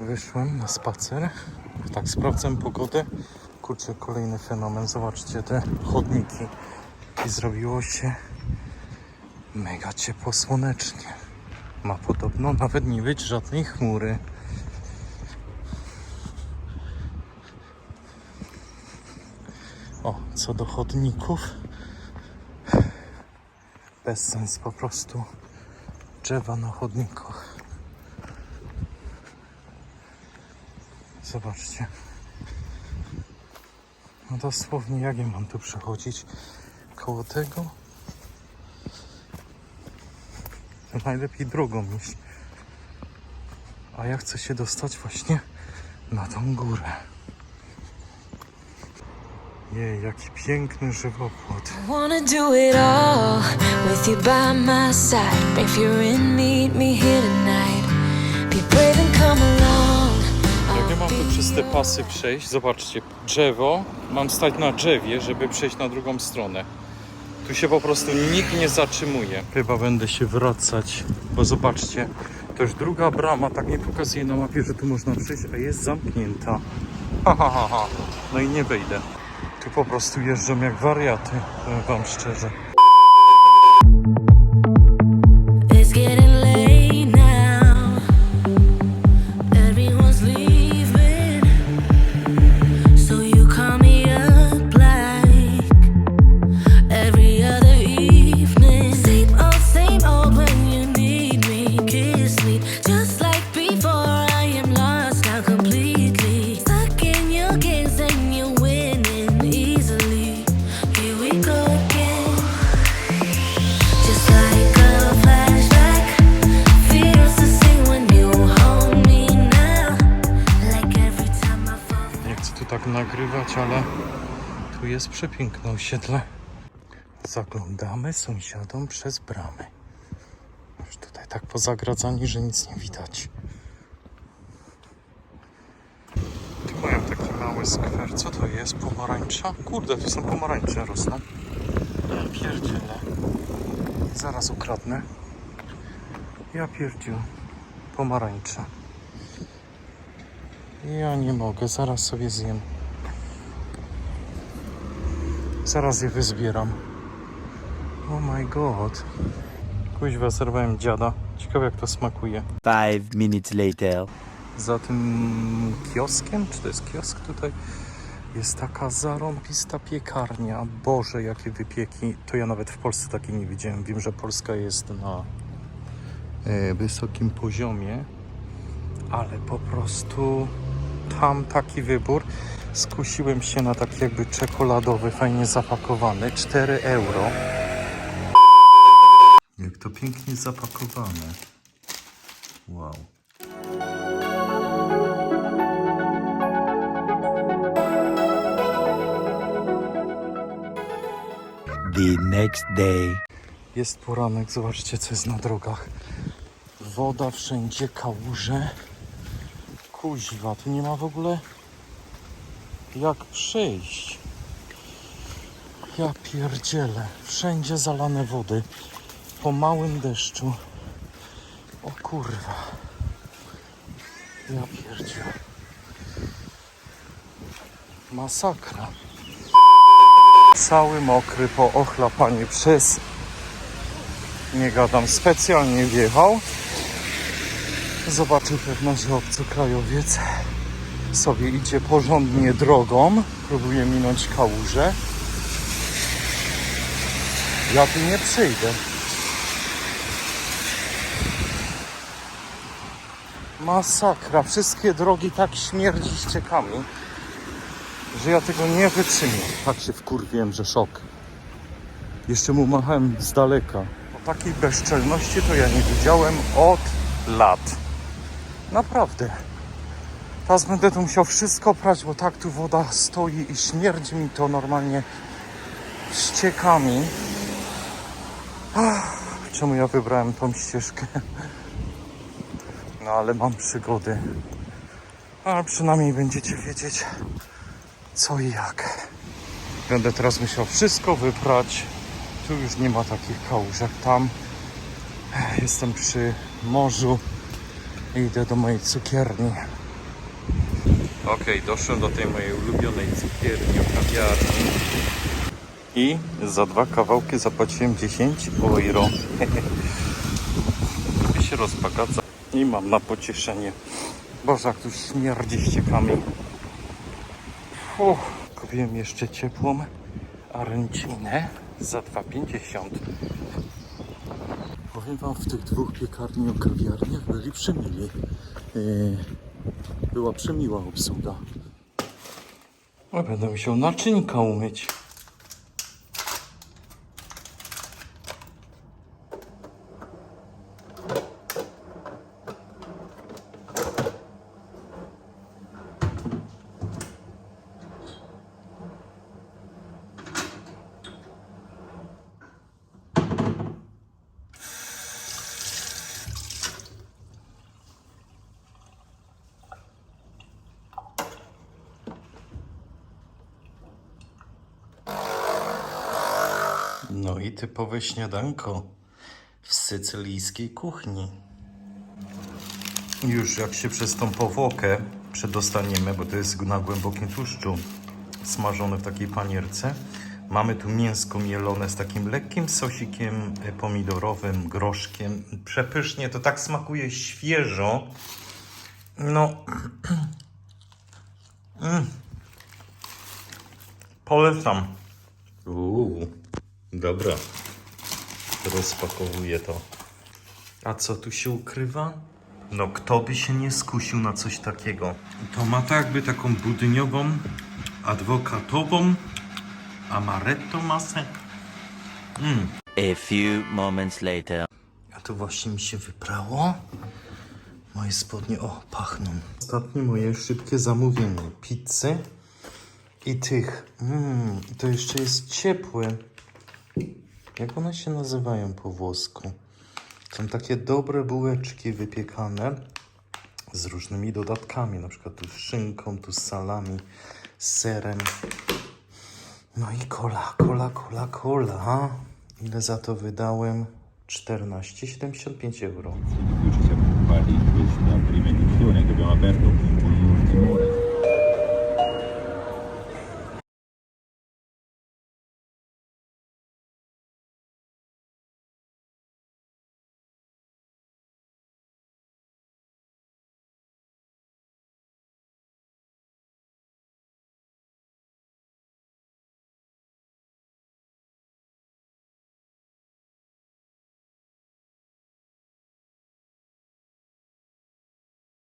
Wyszłem na spacer. Tak, sprawdzam pogodę. Kurczę, kolejny fenomen. Zobaczcie te chodniki. I zrobiło się mega ciepło słonecznie. Ma podobno nawet nie być żadnej chmury. O, co do chodników. Bez sens po prostu drzewa na chodnikach. Zobaczcie. No dosłownie jak ja mam tu przechodzić koło tego? To najlepiej drogą iść. A ja chcę się dostać właśnie na tą górę. Jej, jaki piękny żywopłot. Wanna do it all with you by my side. Bring fear in, meet me te pasy przejść, zobaczcie, drzewo, mam stać na drzewie, żeby przejść na drugą stronę. Tu się po prostu nikt nie zatrzymuje. Chyba będę się wracać, bo zobaczcie, to już druga brama, tak nie pokazuje na mapie, że tu można przejść, a jest zamknięta. Ha, ha, ha, ha. No i nie wejdę. Tu po prostu jeżdżą jak wariaty, powiem wam szczerze. Nagrywać, ale tu jest przepiękne osiedle. Zaglądamy sąsiadom przez bramy. Już tutaj tak pozagradzani, że nic nie widać. Tu mają taki mały skwer. Co to jest? Pomarańcza? Kurde, tu są pomarańcze rosną. Ja pierdzielę. Zaraz ukradnę. Ja pierdziu. Pomarańcza. Ja nie mogę, zaraz sobie zjem. Zaraz je wyzbieram. Oh my god. Kuźwa, zerwałem dziada. Ciekawe jak to smakuje. Five minutes later. Za tym kioskiem, czy to jest kiosk tutaj, jest taka zarąbista piekarnia. Boże, jakie wypieki. To ja nawet w Polsce takiej nie widziałem. Wiem, że Polska jest na e, wysokim poziomie, ale po prostu tam taki wybór. Skusiłem się na taki jakby czekoladowy, fajnie zapakowany. 4 euro. Jak to pięknie zapakowane. Wow. The next day. Jest poranek, zobaczcie co jest na drogach. Woda wszędzie, kałuże. Kuźwa, tu nie ma w ogóle jak przejść. Ja pierdzielę, wszędzie zalane wody. Po małym deszczu. O kurwa. Ja pierdzielę. Masakra. Cały mokry po ochlapaniu przez nie gadam, specjalnie wjechał. Zobaczył pewno, że obcokrajowiec sobie idzie porządnie drogą. Próbuje minąć kałużę. Ja tu nie przyjdę. Masakra. Wszystkie drogi tak śmierdzi ściekami, że ja tego nie wytrzymię. Tak się wkurwiłem, że szok. Jeszcze mu machałem z daleka. O takiej bezczelności to ja nie widziałem od lat. Naprawdę. Teraz będę tu musiał wszystko prać, bo tak tu woda stoi i śmierdzi mi to normalnie ściekami. Ach, czemu ja wybrałem tą ścieżkę? No ale mam przygody. Ale przynajmniej będziecie wiedzieć co i jak. Będę teraz musiał wszystko wyprać. Tu już nie ma takich kałuż jak tam. Jestem przy morzu i idę do mojej cukierni. Okej, doszłem do tej mojej ulubionej cukierni, kawiarni. I za dwa kawałki zapłaciłem 10 euro. Lubię się rozpakać. I mam na pocieszenie. Boże, jak tu śmierdzi ściekami. Uff, kupiłem jeszcze ciepłą aręcinę za 2,50. Powiem wam, w tych dwóch piekarni o kawiarniach byli przemili. Yy, była przemiła obsługa. No, będę musiał naczynka umyć. No i typowe śniadanko w sycylijskiej kuchni. Już jak się przez tą powłokę przedostaniemy, bo to jest na głębokim tłuszczu smażone w takiej panierce. Mamy tu mięsko mielone z takim lekkim sosikiem pomidorowym, groszkiem. Przepysznie, to tak smakuje świeżo. No. Mm. Polecam. Uuu, dobra. Rozpakowuję to. A co tu się ukrywa? No, kto by się nie skusił na coś takiego? To ma tak jakby taką budyniową, adwokatową, amaretto masę. A few moments later. A to właśnie mi się wyprało. Moje spodnie, o, pachną. Ostatnie moje szybkie zamówienie. Pizzy i tych. Mmm, to jeszcze jest ciepłe. Jak one się nazywają po włosku? Są takie dobre bułeczki wypiekane z różnymi dodatkami, na przykład tu z szynką, tu z salami, z serem. No i cola, cola, cola, cola. Ile za to wydałem? 14,75 euro.